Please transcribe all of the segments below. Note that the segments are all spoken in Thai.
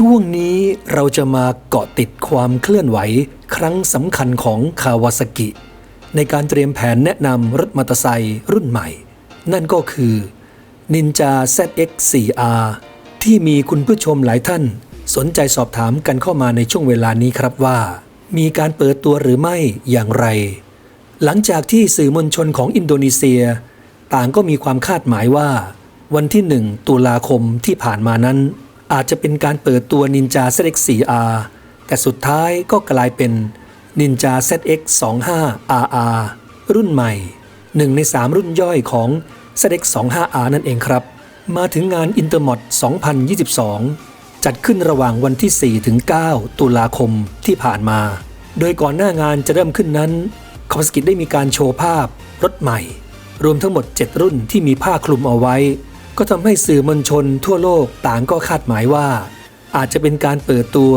ช่วงนี้เราจะมาเกาะติดความเคลื่อนไหว ครั้งสำคัญของคาวาซากิ ในการเตรียมแผนแนะนำรถมอเตอร์ไซค์รุ่นใหม่ นั่นก็คือ Ninja ZX 4R ที่มีคุณผู้ชมหลายท่าน สนใจสอบถามกันเข้ามาในช่วงเวลานี้ครับว่า มีการเปิดตัวหรือไม่อย่างไร หลังจากที่สื่อมวลชนของอินโดนีเซีย ต่างก็มีความคาดหมายว่า วันที่1ตุลาคมที่ผ่านมานั้น อาจจะเป็นการเปิดตัว Ninja ZX 4R แต่สุดท้ายก็กลายเป็น Ninja ZX 25RR รุ่นใหม่ หนึ่งใน 3 รุ่นย่อยของ ZX 25R นั่นเองครับ มาถึงงานอินเตอร์มอด2022 จัดขึ้นระหว่างวันที่ 4 ถึง 9 ตุลาคมที่ผ่านมา โดยก่อนหน้างานจะเริ่มขึ้นนั้นคอสกิได้มีการโชว์ภาพรถใหม่ รวมทั้งหมด 7 รุ่นที่มีผ้าคลุมเอาไว้ ก็ทำให้สื่อมวลชนทั่วโลกต่างก็คาดหมายว่า อาจจะเป็นการเปิดตัว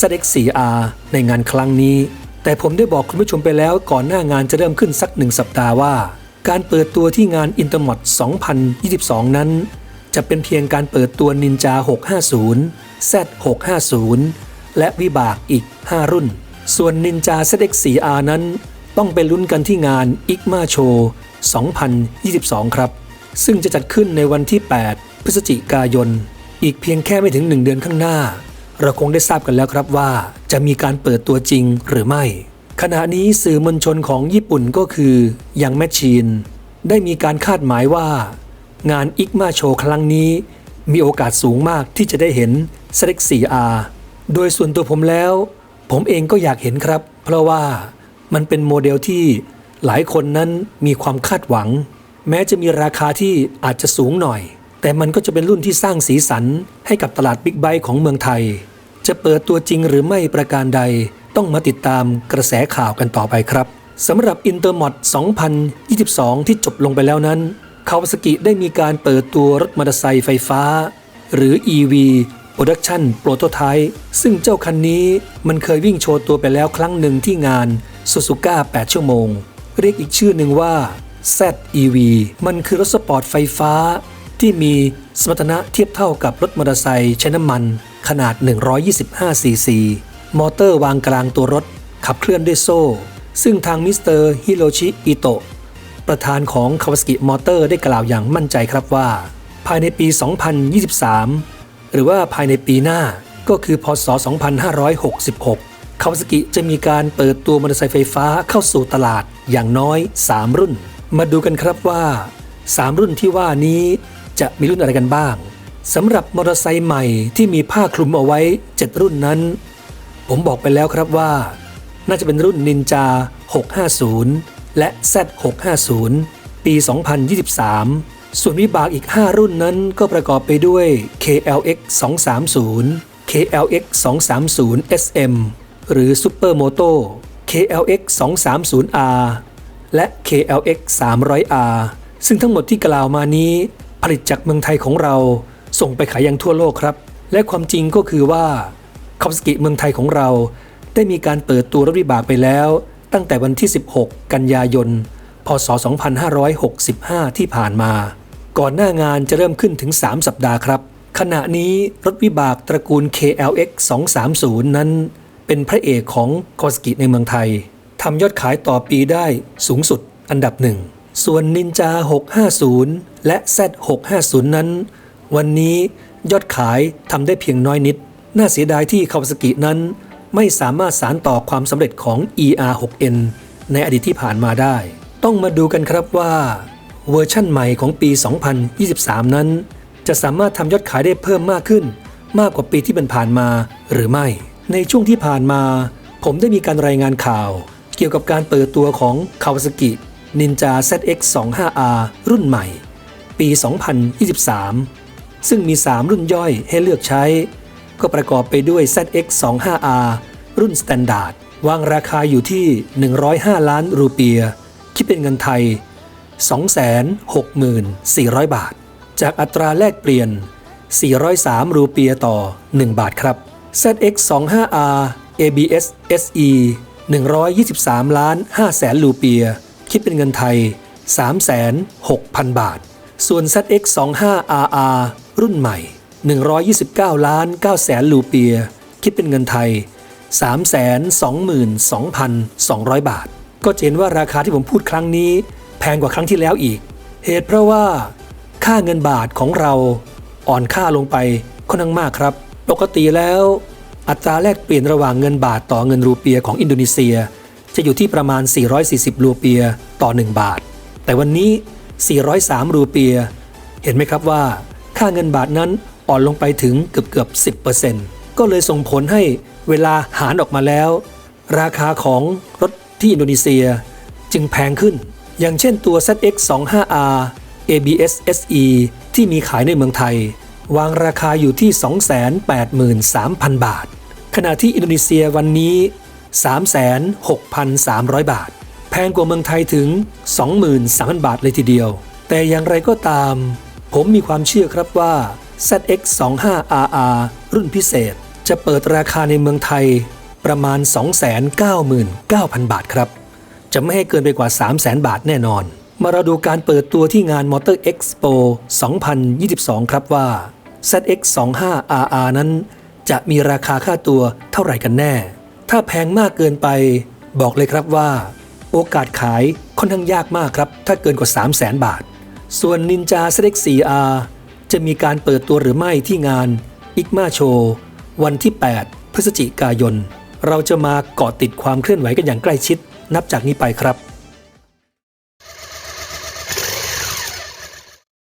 ZX 4R ในงานครั้งนี้ แต่ผมได้บอกคุณผู้ชมไปแล้วก่อนหน้างานจะเริ่มขึ้นสักหนึ่งสัปดาห์ว่า การเปิดตัวที่งานอินเตอร์มอด2022 นั้น จะเป็นเพียงการเปิดตัว Ninja 650 Z 650 และวิบากอีก 5 รุ่น ส่วน Ninja ZX 4R นั้น ต้องไปลุ้นกันที่งาน IGMA Show 2022 ครับ ซึ่งจะจัดขึ้นในวันที่ 8 พฤศจิกายน อีกเพียงแค่ไม่ถึง 1 เดือนข้างหน้า เราคงได้ทราบกันแล้วครับว่า จะมีการเปิดตัวจริงหรือไม่ ขณะนี้สื่อมวลชนของญี่ปุ่นก็คือยังแมชชีน ได้มีการคาดหมายว่า งานอิกมาโชครั้งนี้ มีโอกาสสูงมากที่จะได้เห็น s 4 4R โดยส่วนตัวผมแล้ว ผมเองก็อยากเห็นครับ เพราะว่ามันเป็นโมเดลที่หลายคนนั้นมีความคาดหวัง แม้จะมีราคาที่อาจจะสูงหน่อย แต่มันก็จะเป็นรุ่นที่สร้างสีสันให้กับตลาดบิ๊กไบค์ของเมืองไทย จะเปิดตัวจริงหรือไม่ประการใด ต้องมาติดตามกระแสข่าวกันต่อไปครับสำหรับอินเตอร์มอด2022 ที่จบลงไปแล้วนั้นคาวาสกิได้มีการเปิดตัวรถมอเตอร์ไซค์ไฟฟ้า หรือ EV Production Prototype ซึ่งเจ้าคันนี้มันเคยวิ่งโชว์ตัวไปแล้วครั้งหนึ่งที่งาน Suzuka 8 ชั่วโมง เรียกอีกชื่อหนึ่งว่า ZEV มันคือรถสปอร์ตไฟฟ้า ที่มีสมรรถนะเทียบเท่ากับรถมอเตอร์ไซค์ใช้น้ำมันขนาด 125 ซีซี มอเตอร์วางกลางตัวรถ ขับเคลื่อนด้วยโซ่ ซึ่งทางมิสเตอร์ฮิโรชิอิโตะประธานของ Kawasaki Motor ได้กล่าวอย่างมั่นใจครับว่า ภายในปี 2023 หรือว่าภายในปีหน้าก็คือพศ 2566 Kawasaki จะมีการเปิดตัวมอเตอร์ไซค์ไฟฟ้าเข้าสู่ตลาดอย่างน้อย 3 รุ่น มาดูกันครับว่า 3 รุ่นที่ว่านี้จะมีรุ่นอะไรกันบ้างสำหรับมอเตอร์ไซค์ใหม่ที่มีผ้าคลุมเอาไว้ 7 รุ่นนั้น ผมบอกไปแล้วครับว่า น่าจะเป็นรุ่น Ninja 650 และ Z650 ปี 2023 ส่วนวิบากอีก 5 รุ่นนั้นก็ประกอบไปด้วย KLX 230 KLX 230 SM หรือ Supermoto KLX 230R และ KLX 300R ซึ่งทั้งหมดที่กล่าวมานี้ ผลิตจากเมืองไทยของเราส่งไปขายยังทั่วโลกครับ และความจริงก็คือว่าคอมสกิเมืองไทยของเรา ได้มีการเปิดตัวรถวิบากไปแล้ว ตั้งแต่วันที่ 16 กันยายน พศ 2565 ที่ผ่านมา ก่อนหน้างานจะเริ่มขึ้นถึง 3 สัปดาห์ครับ ขณะนี้รถวิบากตระกูล KLX 230 นั้น เป็นพระเอกของคอสกิในเมืองไทย ทำยอดขายต่อปีได้สูงสุดอันดับหนึ่ง ส่วน Ninja 650 และ Z 650นั้น วันนี้ยอดขายทำได้เพียงน้อยนิด น่าเสียดายที่คาวาสกินั้น ไม่สามารถสารต่อความสำเร็จของ ER6N ในอดีตที่ผ่านมาได้ ต้องมาดูกันครับว่า เวอร์ชั่นใหม่ของปี 2023 นั้น จะสามารถทำยอดขายได้เพิ่มมากขึ้น มากกว่าปีที่ผ่านมาหรือไม่ ในช่วงที่ผ่านมา ผมได้มีการรายงานข่าว กี่ยวกับการเปิดตัวของ Kawasaki Ninja ZX 25R รุ่นใหม่ ปี 2023 ซึ่งมี 3 รุ่นย่อยให้เลือกใช้ ก็ประกอบไปด้วย ZX 25R รุ่น Standard วางราคาอยู่ที่ 105 ล้านรูเปียคิดเป็นเงินไทย 264,000 บาท จากอัตราแลกเปลี่ยน 403 รูเปียต่อ 1 บาทครับ ZX 25R ABS SE 123 ล้าน5แสนรูเปีย คิดเป็นเงินไทย 306,000 บาท ส่วน ZX 25RR รุ่นใหม่ 129 ล้าน9แสนลูเปีย คิดเป็นเงินไทย 322,200 บาท ก็จะเห็นว่าราคาที่ผมพูดครั้งนี้ แพงกว่าครั้งที่แล้วอีก เหตุเพราะว่า ค่าเงินบาทของเราอ่อนค่าลงไปค่อนข้างมากครับ ปกติแล้ว อัตราแลกเปลี่ยนระหว่างเงินบาทต่อเงินรูเปียของอินโดนีเซีย จะอยู่ที่ประมาณ 440 รูเปียต่อ 1 บาท แต่วันนี้ 403 รูเปีย เห็นไหมครับว่า ค่าเงินบาทนั้นอ่อนลงไปถึงเกือบเกือบ 10%ก็เลยส่งผลให้เวลาหารออกมาแล้ว ราคาของรถที่อินโดนีเซียจึงแพงขึ้น อย่างเช่นตัว ZX25R ABS SE ที่มีขายในเมืองไทย วางราคาอยู่ที่ 283,000 บาท ขณะที่อินโดนีเซียวันนี้ 36,300 บาท แพงกว่าเมืองไทยถึง 23,000 บาทเลยทีเดียว แต่อย่างไรก็ตาม ผมมีความเชื่อครับว่า ZX25RR รุ่นพิเศษ จะเปิดราคาในเมืองไทยประมาณ 299,000 บาทครับ จะไม่ให้เกินไปกว่า 300,000 บาทแน่นอน มาเราดูการเปิดตัวที่งาน Motor Expo 2022 ครับว่า ZX25RR นั้น จะมีราคาค่าตัวเท่าไหร่กันแน่ ถ้าแพงมากเกินไป บอกเลยครับว่า โอกาสขายค่อนข้างยากมากครับ ถ้าเกินกว่า 300,000 บาท ส่วน Ninja ZX4R จะมีการเปิดตัวหรือไม่ที่งาน IGMA Show วันที่ 8 พฤศจิกายน เราจะมาเกาะติดความเคลื่อนไหวกันอย่างใกล้ชิด นับจากนี้ไปครับ